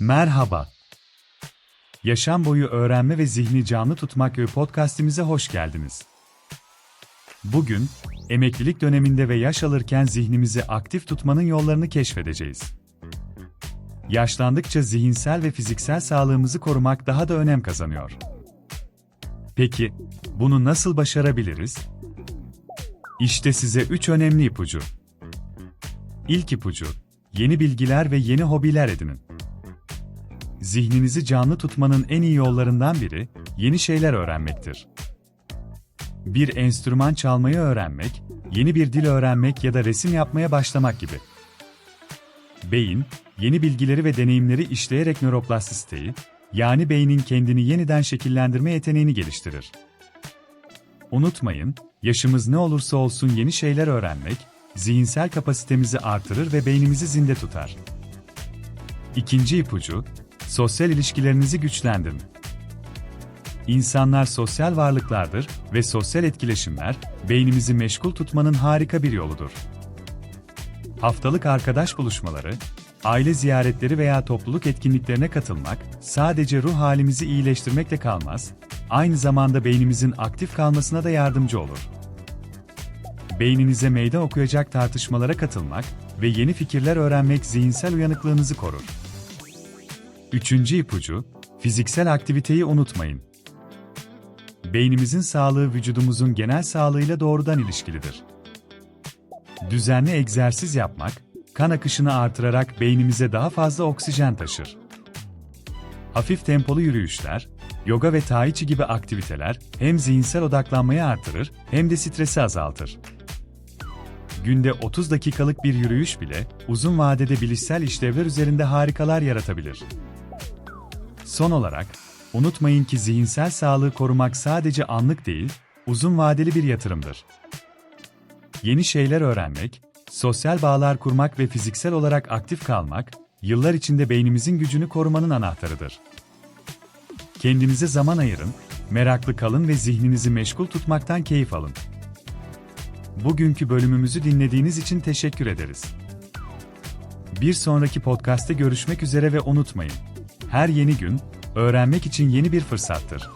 Merhaba. Yaşam boyu öğrenme ve zihni canlı tutmak ve podcastimize hoş geldiniz. Bugün, emeklilik döneminde ve yaş alırken zihnimizi aktif tutmanın yollarını keşfedeceğiz. Yaşlandıkça zihinsel ve fiziksel sağlığımızı korumak daha da önem kazanıyor. Peki, bunu nasıl başarabiliriz? İşte size 3 önemli ipucu. İlk ipucu, yeni bilgiler ve yeni hobiler edinin. Zihninizi canlı tutmanın en iyi yollarından biri, yeni şeyler öğrenmektir. Bir enstrüman çalmayı öğrenmek, yeni bir dil öğrenmek ya da resim yapmaya başlamak gibi. Beyin, yeni bilgileri ve deneyimleri işleyerek nöroplastisiteyi, yani beynin kendini yeniden şekillendirme yeteneğini geliştirir. Unutmayın, yaşımız ne olursa olsun yeni şeyler öğrenmek, zihinsel kapasitemizi artırır ve beynimizi zinde tutar. İkinci ipucu, sosyal ilişkilerinizi güçlendirin. İnsanlar sosyal varlıklardır ve sosyal etkileşimler, beynimizi meşgul tutmanın harika bir yoludur. Haftalık arkadaş buluşmaları, aile ziyaretleri veya topluluk etkinliklerine katılmak, sadece ruh halimizi iyileştirmekle kalmaz, aynı zamanda beynimizin aktif kalmasına da yardımcı olur. Beyninize meydan okuyacak tartışmalara katılmak ve yeni fikirler öğrenmek zihinsel uyanıklığınızı korur. Üçüncü ipucu, fiziksel aktiviteyi unutmayın. Beynimizin sağlığı vücudumuzun genel sağlığıyla doğrudan ilişkilidir. Düzenli egzersiz yapmak, kan akışını artırarak beynimize daha fazla oksijen taşır. Hafif tempolu yürüyüşler, yoga ve tai chi gibi aktiviteler hem zihinsel odaklanmayı artırır hem de stresi azaltır. Günde 30 dakikalık bir yürüyüş bile uzun vadede bilişsel işlevler üzerinde harikalar yaratabilir. Son olarak, unutmayın ki zihinsel sağlığı korumak sadece anlık değil, uzun vadeli bir yatırımdır. Yeni şeyler öğrenmek, sosyal bağlar kurmak ve fiziksel olarak aktif kalmak, yıllar içinde beynimizin gücünü korumanın anahtarıdır. Kendinize zaman ayırın, meraklı kalın ve zihninizi meşgul tutmaktan keyif alın. Bugünkü bölümümüzü dinlediğiniz için teşekkür ederiz. Bir sonraki podcast'te görüşmek üzere ve unutmayın. Her yeni gün, öğrenmek için yeni bir fırsattır.